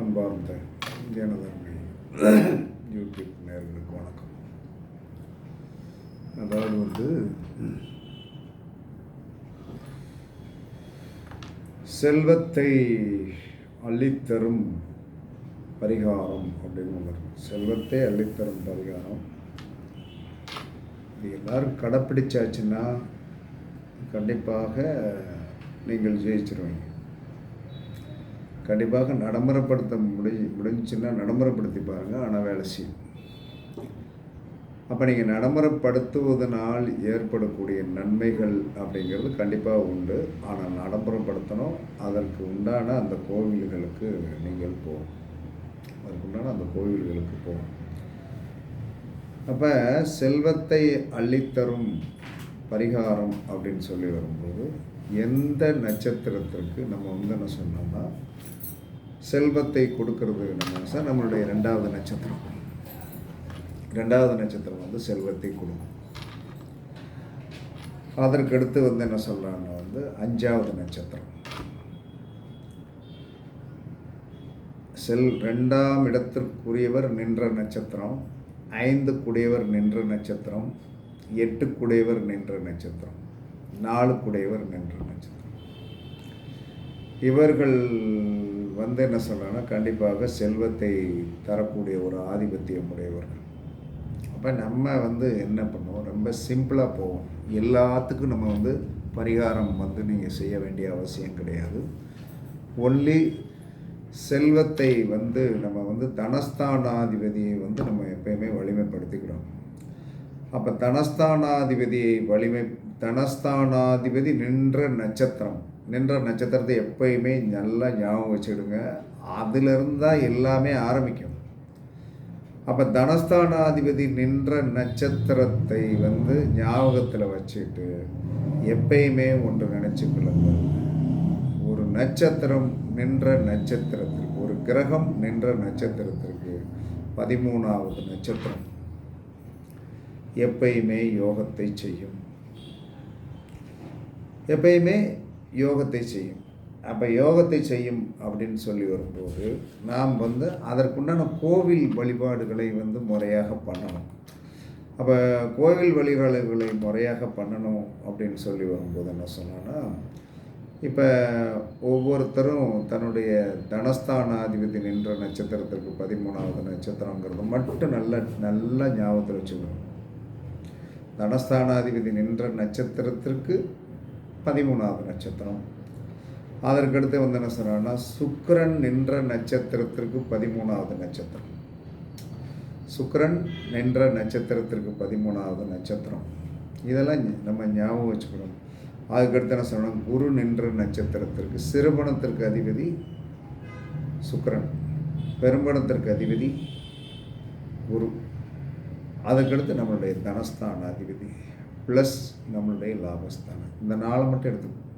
அன்பார்ந்த எனதன்மை யூடியூப் நேர்களுக்கு வணக்கம். அதாவது வந்து செல்வத்தை அள்ளித்தரும் பரிகாரம் அப்படின்னு ஒன்று செல்வத்தை அள்ளித்தரும் பரிகாரம். இது எல்லோரும் கடைப்பிடிச்சாச்சுன்னா கண்டிப்பாக நீங்கள் ஜெயிச்சிருவீங்க. கண்டிப்பாக நடைமுறைப்படுத்த முடி முடிஞ்சுன்னா நடைமுறைப்படுத்தி பாருங்கள் ஆனால் வேலை செய்யும். அப்போ நீங்கள் நடைமுறைப்படுத்துவதனால் ஏற்படக்கூடிய நன்மைகள் அப்படிங்கிறது கண்டிப்பாக உண்டு. ஆனால் நடைமுறைப்படுத்தணும் அதற்கு உண்டான அந்த கோவில்களுக்கு நீங்கள் போகும் அதற்கு உண்டான அந்த கோவில்களுக்கு போகும் அப்போ செல்வத்தை அள்ளித்தரும் பரிகாரம் அப்படின்னு சொல்லி வரும்போது எந்த நட்சத்திரத்திற்கு நம்ம வந்து என்ன சொன்னோம்னா செல்வத்தை கொடுக்கறது நம்ம சார் நம்மளுடைய ரெண்டாவது நட்சத்திரம். ரெண்டாவது நட்சத்திரம் வந்து செல்வத்தை கொடுக்கும். அதற்கடுத்து வந்து என்ன சொல்கிறாங்கன்னா வந்து அஞ்சாவது நட்சத்திரம். செல் ரெண்டாம் இடத்திற்குரியவர் நின்ற நட்சத்திரம் ஐந்து குடையவர் நின்ற நட்சத்திரம் எட்டு குடைவர் நின்ற நட்சத்திரம் நாலு குடைவர் நின்ற நட்சத்திரம். இவர்கள் வந்து என்ன சொல்லணும்னா கண்டிப்பாக செல்வத்தை தரக்கூடிய ஒரு ஆதிபத்தியம் உடையவர்கள். அப்போ நம்ம வந்து என்ன பண்ணுவோம்? ரொம்ப சிம்பிளாக போவோம். எல்லாத்துக்கும் நம்ம வந்து பரிகாரம் வந்து நீங்கள் செய்ய வேண்டிய அவசியம் கிடையாது. ஒன்லி செல்வத்தை வந்து நம்ம வந்து தனஸ்தானாதிபதியை வந்து நம்ம எப்பயுமே வலிமைப்படுத்திக்கிறோம். அப்போ தனஸ்தானாதிபதியை வலிமை தனஸ்தானாதிபதி நின்ற நட்சத்திரம் நின்ற நட்சத்திரத்தை எப்பயுமே நல்லா ஞாபகம் வச்சுடுங்க அதிலிருந்து தான் எல்லாமே ஆரம்பிக்கும். அப்போ தனஸ்தானாதிபதி நின்ற நட்சத்திரத்தை வந்து ஞாபகத்தில் வச்சுட்டு எப்பயுமே ஒன்று நினச்சிக்கொள்ளுங்கள் ஒரு நட்சத்திரம் நின்ற நட்சத்திரத்திற்கு ஒரு கிரகம் நின்ற நட்சத்திரத்திற்கு பதிமூணாவது நட்சத்திரம். எப்பயுமே யோகத்தை செய்யும். எப்பயுமே யோகத்தை செய்யும். அப்போ யோகத்தை செய்யும் அப்படின்னு சொல்லி வரும்போது நாம் வந்து அதற்குண்டான கோவில் வழிபாடுகளை வந்து முறையாக பண்ணணும். அப்போ கோவில் வழிபாடுகளை முறையாக பண்ணணும் அப்படின்னு சொல்லி வரும்போது என்ன சொன்னோன்னா இப்போ ஒவ்வொருத்தரும் தன்னுடைய தனஸ்தானாதிபதி நின்ற நட்சத்திரத்திற்கு பதிமூணாவது நட்சத்திரங்கிறது மட்டும் நல்ல நல்லா ஞாபகத்தில் வச்சுக்கணும். தனஸ்தானாதிபதி நின்ற நட்சத்திரத்திற்கு பதிமூணாவது நட்சத்திரம். அதற்கடுத்து வந்து என்ன சொல்கிறான்னா சுக்கரன் நின்ற நட்சத்திரத்திற்கு பதிமூணாவது நட்சத்திரம். சுக்கரன் நின்ற நட்சத்திரத்திற்கு பதிமூணாவது நட்சத்திரம். இதெல்லாம் நம்ம ஞாபகம் வச்சுக்கணும். அதுக்கடுத்து என்ன சொல்லணும் குரு நின்ற நட்சத்திரத்திற்கு சிறுபணத்திற்கு அதிபதி சுக்கரன். பெரும்பணத்திற்கு அதிபதி குரு. அதுக்கடுத்து நம்மளுடைய தனஸ்தான அதிபதி ப்ளஸ் நம்மளுடைய லாபஸ்தானம். இந்த நாளை மட்டும் எடுத்துக்கணும்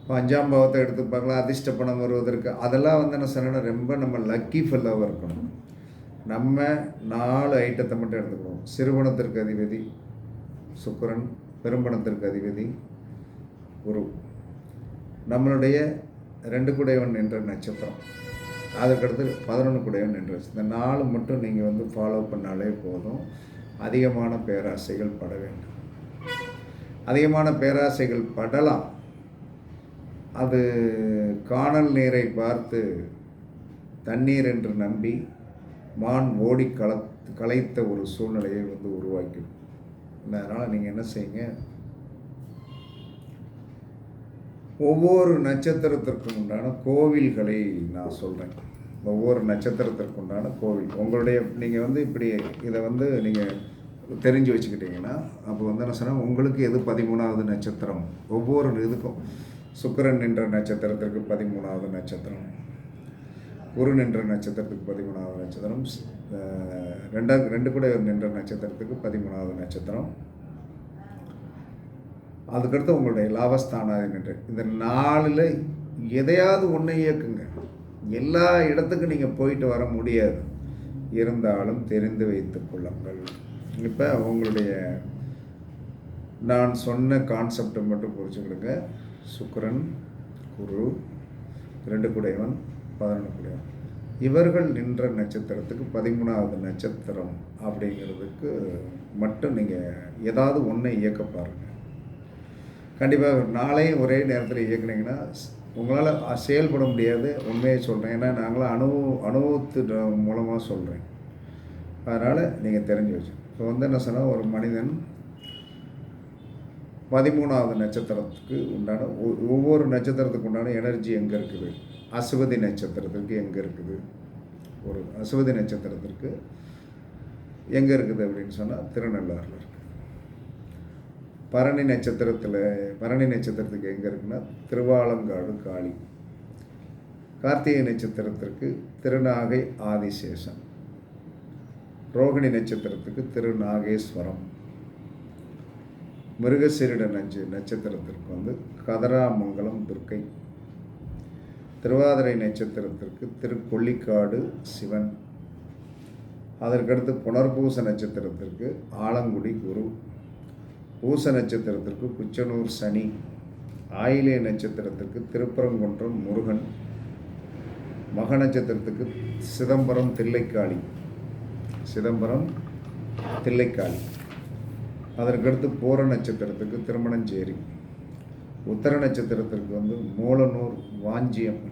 இப்போ அஞ்சாம் பாவத்தை எடுத்துப்பாங்களா? அதிர்ஷ்ட பணம் வருவதற்கு. அதெல்லாம் வந்து என்ன சொன்னேன்னா ரொம்ப நம்ம லக்கி ஃபெல்லாக இருக்கணும். நம்ம நாலு ஐட்டத்தை மட்டும் எடுத்துக்கணும். சிறுபணத்திற்கு அதிபதி சுக்கிரன். பெரும்பணத்திற்கு அதிபதி குரு. நம்மளுடைய ரெண்டு குடைவன் என்ற நட்சத்திரம். அதுக்கடுத்து பதினொன்று குடையவன் என்ற இந்த நாலு மட்டும் நீங்கள் வந்து ஃபாலோ பண்ணாலே போதும். அதிகமான பேராசைகள் பட வேண்டும். அதிகமான பேராசைகள் படலாம். அது காணல் நீரை பார்த்து தண்ணீர் என்று நம்பி மான் ஓடி கல கலைத்த ஒரு சூழ்நிலையை வந்து உருவாக்கிடும். அதனால் நீங்கள் என்ன செய்யுங்க ஒவ்வொரு நட்சத்திரத்திற்கும் உண்டான கோவில்களை நான் சொல்கிறேன் ஒவ்வொரு நட்சத்திரத்திற்கு உண்டான கோவில். உங்களுடைய நீங்கள் வந்து இப்படி இதை வந்து நீங்கள் தெரிஞ்சு வச்சுக்கிட்டீங்கன்னா அப்போ வந்து என்ன சொன்னால் உங்களுக்கு எது பதிமூணாவது நட்சத்திரம்? ஒவ்வொரு இதுக்கும். சுக்கிரன் நின்ற நட்சத்திரத்திற்கு பதிமூணாவது நட்சத்திரம். குரு நின்ற நட்சத்திரத்துக்கு பதிமூணாவது நட்சத்திரம். ரெண்டாவது ரெண்டு கூட நின்ற நட்சத்திரத்துக்கு பதிமூணாவது நட்சத்திரம். அதுக்கடுத்து உங்களுடைய லாபஸ்தானாதி நின்று இந்த நாளில் எதையாவது ஒன்றை இயக்குங்க. எல்லா இடத்துக்கும் நீங்கள் போயிட்டு வர முடியாது. இருந்தாலும் தெரிந்து வைத்து கொள்ளுங்கள். இப்போ உங்களுடைய நான் சொன்ன கான்செப்டை மட்டும் புரிஞ்சுக்கிடுங்க. சுக்கரன் குரு ரெண்டு குடையவன் பதினொன்று குடையவன். இவர்கள் நின்ற நட்சத்திரத்துக்கு பதிமூணாவது நட்சத்திரம் அப்படிங்கிறதுக்கு மட்டும் நீங்கள் ஏதாவது ஒன்றை இயக்க பாருங்கள் கண்டிப்பாக நாளையும் ஒரே நேரத்தில் இயக்குனீங்கன்னா உங்களால் செயல்பட முடியாது. உண்மையை சொல்கிறேன் ஏன்னா நாங்களாம் அனுபவ அனுபவத்து மூலமாக சொல்கிறேன் அதனால் நீங்கள் தெரிஞ்சு வச்சு. இப்போ வந்து என்ன சொன்னால் ஒரு மனிதன் பதிமூணாவது நட்சத்திரத்துக்கு உண்டான ஒ- ஒவ்வொரு நட்சத்திரத்துக்கு உண்டான எனர்ஜி எங்கே இருக்குது? அசுவதி நட்சத்திரத்திற்கு எங்கே இருக்குது? ஒரு அசுவதி நட்சத்திரத்திற்கு எங்கே இருக்குது அப்படின்னு சொன்னால் திருநள்ளாறில் இருக்குது பரணி நட்சத்திரத்தில் பரணி நட்சத்திரத்துக்கு எங்கே இருக்குன்னா திருவாலங்காடு காளி. கார்த்திகை நட்சத்திரத்திற்கு திருநாகை ஆதிசேஷன். ரோகிணி நட்சத்திரத்துக்கு திருநாகேஸ்வரம். மிருகசீரிட நட்ச நட்சத்திரத்திற்கு வந்து கதராமங்கலம் துர்க்கை. திருவாதிரை நட்சத்திரத்திற்கு திருக்கொள்ளிக்காடு சிவன். அதற்கடுத்து புனர்பூச நட்சத்திரத்திற்கு ஆலங்குடி குரு. பூச நட்சத்திரத்திற்கு குச்சனூர் சனி ஆயிலே நட்சத்திரத்திற்கு திருப்பரங்குன்றம் முருகன் மக நட்சத்திரத்துக்கு சிதம்பரம் தில்லைக்காளி சிதம்பரம் தில்லைக்காளி. அதற்கடுத்து போர நட்சத்திரத்துக்கு திருமணஞ்சேரி உத்தர நட்சத்திரத்திற்கு வந்து மூலனூர் வாஞ்சியம்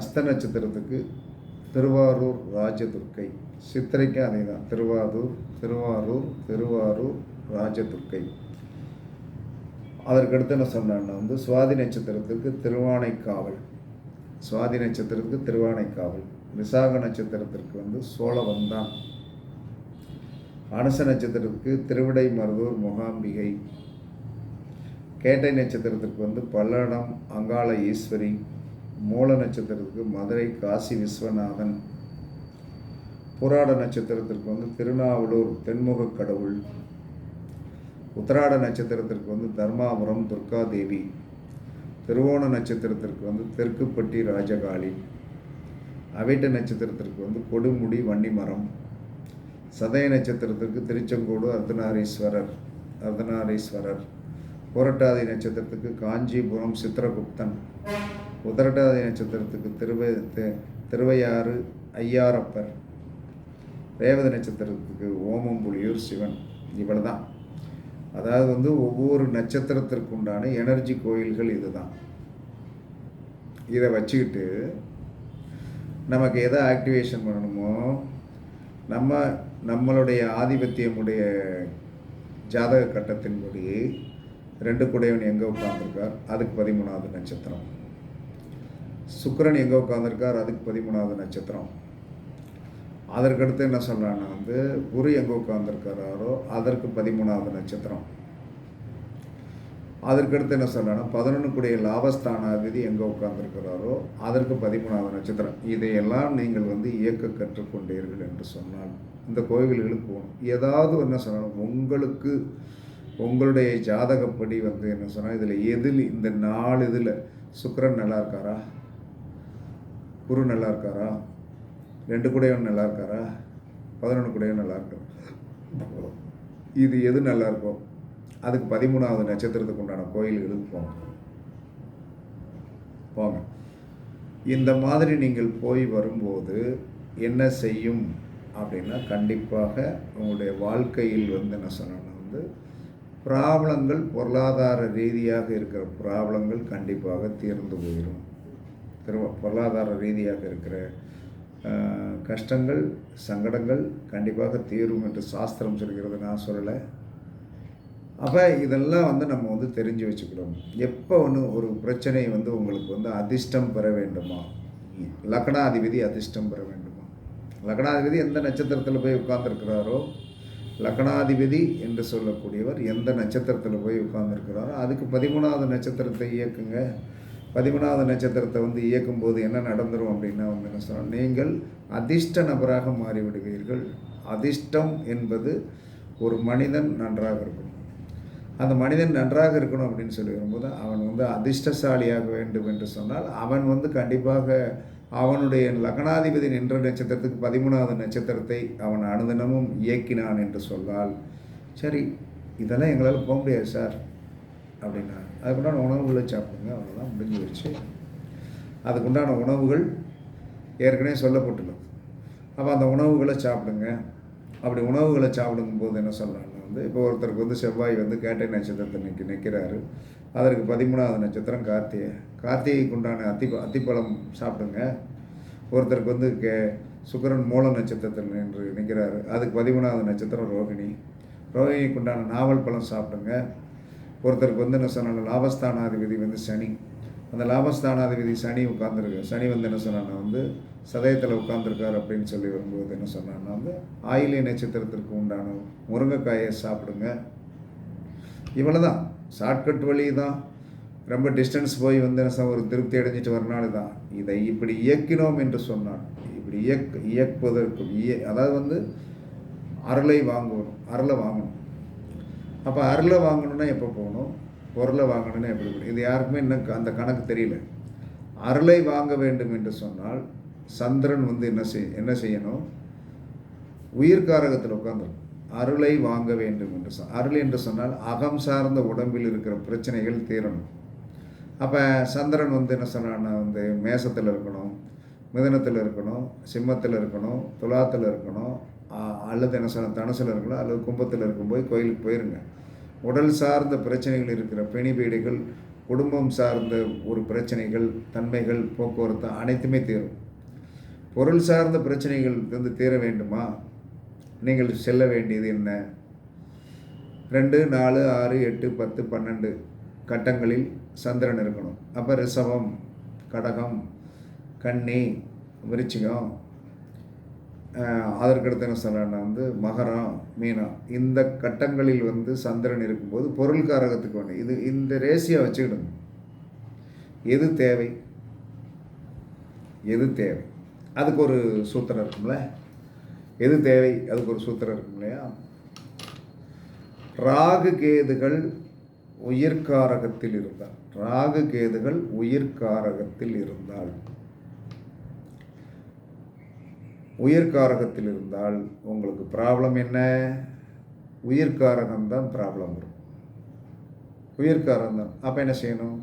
அஸ்த நட்சத்திரத்துக்கு திருவாரூர் ராஜதுர்க்கை. சித்திரைக்கு அதே தான் திருவாரூர் திருவாரூர் திருவாரூர் ராஜதுர்க்கை. அதற்கடுத்து என்ன சொன்னேன்னா வந்து சுவாதி நட்சத்திரத்துக்கு திருவானைக்காவல். சுவாதி நட்சத்திரத்துக்கு திருவானைக்காவல். விசாக நட்சத்திரத்திற்கு வந்து சோழவந்தான் அனுச நட்சத்திரத்துக்கு திருவிடை மருதூர் முகாம்பிகை. கேட்டை நட்சத்திரத்திற்கு வந்து பல்லடம் அங்காள ஈஸ்வரி. மூல நட்சத்திரத்துக்கு மதுரை காசி விஸ்வநாதன். புராட நட்சத்திரத்திற்கு வந்து திருநாவலூர் தென்முகக் கடவுள். உத்திராட நட்சத்திரத்திற்கு வந்து தர்மாபுரம் துர்காதேவி. திருவோண நட்சத்திரத்திற்கு வந்து தெற்குப்பட்டி ராஜகாளி. அவிட்ட நட்சத்திரத்திற்கு வந்து கொடுமுடி வன்னிமரம். சதய நட்சத்திரத்திற்கு திருச்செங்கோடு அர்த்தநாரீஸ்வரர் அர்த்தநாரீஸ்வரர். புரட்டாதி நட்சத்திரத்துக்கு காஞ்சிபுரம் சித்திரகுப்தன். உதரட்டாதி நட்சத்திரத்துக்கு திருவ திருவையாறு ஐயாரப்பர். ரேவதி நட்சத்திரத்துக்கு ஓமம்புலியூர் சிவன். இவ்வளவு தான் அதாவது வந்து ஒவ்வொரு நட்சத்திரத்திற்கு உண்டான எனர்ஜி கோயில்கள் இதுதான். இதை வச்சுக்கிட்டு நமக்கு எதை ஆக்டிவேஷன் பண்ணணுமோ நம்ம நம்மளுடைய ஆதிபத்தியமுடைய ஜாதக கட்டத்தின்படி ரெண்டு குடையவன் எங்கே உட்காந்துருக்கார் அதுக்கு பதிமூணாவது நட்சத்திரம். சுக்கிரன் எங்கே உட்காந்துருக்கார் அதுக்கு பதிமூணாவது நட்சத்திரம். அதற்கடுத்து என்ன சொல்கிறான்னா வந்து குரு எங்கே உட்காந்துருக்கிறாரோ அதற்கு பதிமூணாவது நட்சத்திரம். அதற்கடுத்து என்ன சொல்கிறான்னா பதினொன்று கூடிய லாபஸ்தானாதிபதி எங்கே உட்காந்துருக்கிறாரோ அதற்கு பதிமூணாவது நட்சத்திரம். இதையெல்லாம் நீங்கள் வந்து இயக்க கற்றுக்கொண்டீர்கள் என்று சொன்னால் இந்த கோவில்களுக்கு போகணும். ஏதாவது என்ன சொல்லணும் உங்களுக்கு உங்களுடைய ஜாதகப்படி வந்து என்ன சொன்னால் இதில் எதில் இந்த நாலு இதில் சுக்கரன் நல்லா இருக்காரா? குரு நல்லா இருக்காரா? ரெண்டு கூடையும் நல்லா இருக்காரா பதினொன்று கூடையும் நல்லா இருக்கும் இது எது நல்லா இருக்கும் அதுக்கு பதிமூணாவது நட்சத்திரத்துக்கு உண்டான கோயில்களுக்கு போங்க. போங்க. இந்த மாதிரி நீங்கள் போய் வரும்போது என்ன செய்யும் அப்படின்னா கண்டிப்பாக உங்களுடைய வாழ்க்கையில் வந்து என்ன சொன்னோன்னா வந்து ப்ராப்ளங்கள் பொருளாதார ரீதியாக இருக்கிற ப்ராப்ளங்கள் கண்டிப்பாக தீர்ந்து போயிடும். திரும்ப பொருளாதார ரீதியாக இருக்கிற கஷ்டங்கள் சங்கடங்கள் கண்டிப்பாக தீரும் என்று சாஸ்திரம் சொல்கிறது நான் சொல்லலை. அப்போ இதெல்லாம் வந்து நம்ம வந்து தெரிஞ்சு வச்சுக்கிறோம் எப்போ ஒன்று ஒரு பிரச்சனை வந்து உங்களுக்கு வந்து அதிர்ஷ்டம் பெற வேண்டுமா? லக்னாதிபதி அதிர்ஷ்டம் பெற வேண்டுமா? லக்னாதிபதி எந்த நட்சத்திரத்தில் போய் உட்கார்ந்துருக்கிறாரோ? லக்னாதிபதி என்று சொல்லக்கூடியவர் எந்த நட்சத்திரத்தில் போய் உட்கார்ந்துருக்கிறாரோ? அதுக்கு பதிமூணாவது நட்சத்திரத்தை இயக்குங்க. பதிமூணாவது நட்சத்திரத்தை வந்து இயக்கும்போது என்ன நடந்துரும் அப்படின்னா வந்து என்ன சொன்னால் நீங்கள் அதிர்ஷ்ட நபராக மாறிவிடுவீர்கள். அதிர்ஷ்டம் என்பது ஒரு மனிதன் நன்றாக இருக்கணும். அந்த மனிதன் நன்றாக இருக்கணும் அப்படின்னு சொல்லி வரும்போது அவன் வந்து அதிர்ஷ்டசாலியாக வேண்டும் என்று சொன்னால் அவன் வந்து கண்டிப்பாக அவனுடைய லக்னாதிபதி நின்ற நட்சத்திரத்துக்கு பதிமூணாவது நட்சத்திரத்தை அவன் அனுதினமும் இயக்கினான் என்று சொன்னால் சரி இதெல்லாம் எங்களால் போக முடியாது சார். அப்படின்னா அதுக்குண்டான உணவுகளை சாப்பிடுங்க அவ்வளோதான் முடிஞ்சு வச்சு அதுக்குண்டான உணவுகள் ஏற்கனவே சொல்லப்பட்டுள்ளது. அப்போ அந்த உணவுகளை சாப்பிடுங்க. அப்படி உணவுகளை சாப்பிடும் போது என்ன சொல்லலாம்னா வந்து இப்போ ஒருத்தருக்கு வந்து செவ்வாய் வந்து கேட்டை நட்சத்திரத்தை நிற்க நிற்கிறாரு அதற்கு பதிமூணாவது நட்சத்திரம் கார்த்திகை. கார்த்திகைக்கு உண்டான அத்தி அத்திப்பழம் சாப்பிடுங்க. ஒருத்தருக்கு வந்து கே சுக்கிரன் மூல நட்சத்திரத்தில் நின்று நிற்கிறாரு அதுக்கு பதிமூணாவது நட்சத்திரம் ரோகிணி. ரோகிணிக்கு உண்டான நாவல் பழம் சாப்பிடுங்க. ஒருத்தருக்கு வந்து என்ன சொன்னாங்க லாபஸ்தானாதிபதி வந்து சனி. அந்த லாபஸ்தானாதிபதி சனி உட்காந்துருக்கு சனி வந்து என்ன சொன்னான்னா வந்து சதயத்தில் உட்காந்துருக்கார் அப்படின்னு சொல்லி வரும்போது என்ன சொன்னான்னா வந்து ஆயிலிய நட்சத்திரத்திற்கு உண்டான முருங்கைக்காயை சாப்பிடுங்க. இவ்வளோ தான் ஷார்ட்கட் வழி தான் ரொம்ப டிஸ்டன்ஸ் போய் வந்து என்ன ஒரு திருப்தி அடைஞ்சிட்டு வரனால தான். இதை இப்படி இயக்கினோம் என்று சொன்னான் இப்படி இயக் இயக்குவதற்கு இய அதாவது வந்து அருளை வாங்குவோம் அருளை வாங்கணும். அப்போ அருளை வாங்கணுன்னா எப்போ போகணும்? பொருளை வாங்கணும்னா எப்படி போகணும்? இது யாருக்குமே இன்னும் அந்த கணக்கு தெரியல. அருளை வாங்க வேண்டும் என்று சொன்னால் சந்திரன் வந்து என்ன செய் என்ன செய்யணும்? உயிர்காரகத்தில் உட்காந்துடும் அருளை வாங்க வேண்டும் என்று சொ அருள் என்று சொன்னால் அகம் சார்ந்த உடம்பில் இருக்கிற பிரச்சனைகள் தீரணும். அப்போ சந்திரன் வந்து என்ன சொன்னான்னா வந்து மேசத்தில் இருக்கணும் மிதனத்தில் இருக்கணும் சிம்மத்தில் இருக்கணும் துலாத்தில் இருக்கணும் அல்லது என்ன தனசில் தனுசில் அல்லது கும்பத்தில் இருக்கும்போது கோயிலுக்கு போயிருங்க. உடல் சார்ந்த பிரச்சனைகள் இருக்கிற பிணிபீடுகள் குடும்பம் சார்ந்த ஒரு பிரச்சனைகள் தன்மைகள் போக்குவரத்து அனைத்துமே தீரும். பொருள் சார்ந்த பிரச்சனைகள் வந்து தீர வேண்டுமா? நீங்கள் செல்ல வேண்டியது என்ன? ரெண்டு நாலு ஆறு எட்டு பத்து பன்னெண்டு கட்டங்களில் சந்திரன் இருக்கணும். அப்போ ரிசவம் கடகம் கன்னி விருச்சிகம் அதற்கடுத்து என்ன சொல்கிறேன்னா வந்து மகரம் மீனம் இந்த கட்டங்களில் வந்து சந்திரன் இருக்கும்போது பொருள் காரகத்துக்கு வேணும் இது இந்த ரேசியை வச்சுக்கிடுங்க எது தேவை? எது தேவை? அதுக்கு ஒரு சூத்திரம் இருக்கும்ல? எது தேவை? அதுக்கு ஒரு சூத்திரம் இருக்கும் இல்லையா? ராகு கேதுகள் உயிர்காரகத்தில் இருந்தால் ராகு கேதுகள் உயிர்காரகத்தில் இருந்தால். உயிர்காரகத்தில் இருந்தால் உங்களுக்கு ப்ராப்ளம் என்ன? உயிர்காரகம் தான் ப்ராப்ளம் வரும். உயிர்காரகம் தான். அப்போ என்ன செய்யணும்?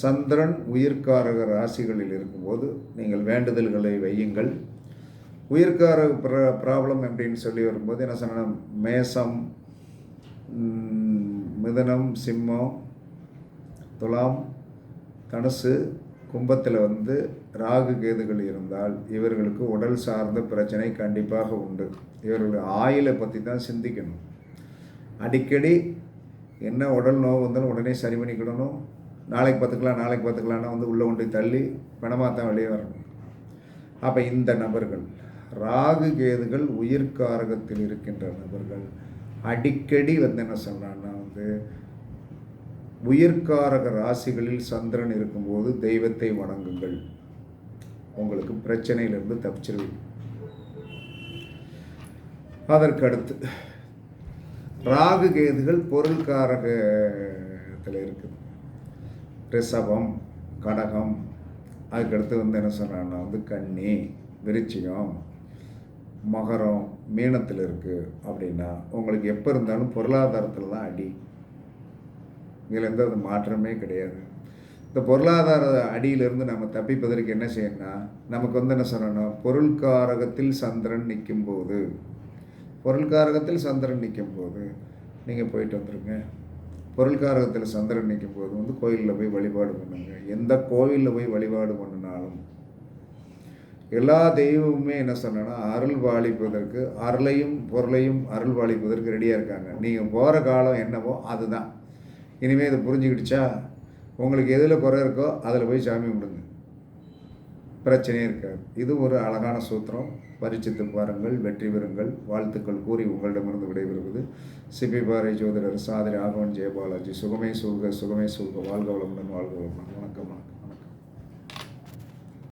சந்திரன் உயிர்காரக ராசிகளில் இருக்கும்போது நீங்கள் வேண்டுதல்களை வையுங்கள். உயிர்கார ப்ராப்ளம் அப்படின்னு சொல்லி வரும்போது என்ன சொன்னால் மேசம் மிதனம் சிம்மம் துலாம் தனுசு கும்பத்தில் வந்து ராகு கேதுகள் இருந்தால் இவர்களுக்கு உடல் சார்ந்த பிரச்சனை கண்டிப்பாக உண்டு. இவர்களுடைய ஆயிலை பற்றி தான் சிந்திக்கணும். அடிக்கடி என்ன உடல் நோவு வந்தாலும் உடனே சரி பண்ணிக்கிடணும். நாளைக்கு பார்த்துக்கலாம் நாளைக்கு பார்த்துக்கலாம்னா வந்து உள்ளே கொண்டு தள்ளி பணமாக தான் வெளியே வரணும். அப்போ இந்த நபர்கள் ராகு கேதுகள் உயிர்காரகத்தில் இருக்கின்ற நபர்கள் அடிக்கடி வந்து என்ன சொல்கிறான்னா வந்து உயிர்காரக ராசிகளில் சந்திரன் இருக்கும்போது தெய்வத்தை வணங்குங்கள். உங்களுக்கு பிரச்சனையிலிருந்து தப்பிச்சிருவீங்க. அதற்கு அடுத்து ராகு கேதுகள் பொருள்காரகத்தில் இருக்குது. ரிஷபம் கடகம் அதுக்கடுத்து வந்து என்ன சொன்னான்னா வந்து கன்னி விருச்சிகம் மகரம் மீனத்தில் இருக்குது அப்படின்னா உங்களுக்கு எப்போ இருந்தாலும் பொருளாதாரத்தில் தான் அடி. இதில் எந்த ஒரு மாற்றமே கிடையாது. இந்த பொருளாதார அடியிலிருந்து நம்ம தப்பிப்பதற்கு என்ன செய்யணும்னா நமக்கு வந்து என்ன சொல்லணும்? பொருள்காரகத்தில் சந்திரன் நிற்கும்போது பொருள்காரகத்தில் சந்திரன் நிற்கும்போது நீங்கள் போயிட்டு வந்துருங்க. பொருள்காரகத்தில் சந்திரன் நிற்கும்போது வந்து கோயிலில் போய் வழிபாடு பண்ணுங்க. எந்த கோயிலில் போய் வழிபாடு பண்ணினாலும். எல்லா தெய்வமுமே என்ன சொன்னேன்னா அருள் பாலிப்பதற்கு அருளையும் பொருளையும் அருள் பாலிப்பதற்கு ரெடியாக இருக்காங்க. நீங்கள் போகிற காலம் என்னவோ அதுதான். இனிமேல் இதை புரிஞ்சுக்கிடுச்சா? உங்களுக்கு எதில் குறை இருக்கோ அதில் போய் சாமி கும்பிடுங்க. பிரச்சனையே இருக்காது. இது ஒரு அழகான சூத்திரம். பரிச்சித்து பாருங்கள் வெற்றி பெறுங்கள். வாழ்த்துக்கள் கூறி உங்களிடமிருந்து விடைபெறுவது சிபி பாறை ஜோதிடர் சாதிரி ஆகவன் ஜெயபாலாஜி. சுகமே சூழ்க சுகமே சூழ்க. வாழ்க வளமுடன் வாழ்க வளமுடன்.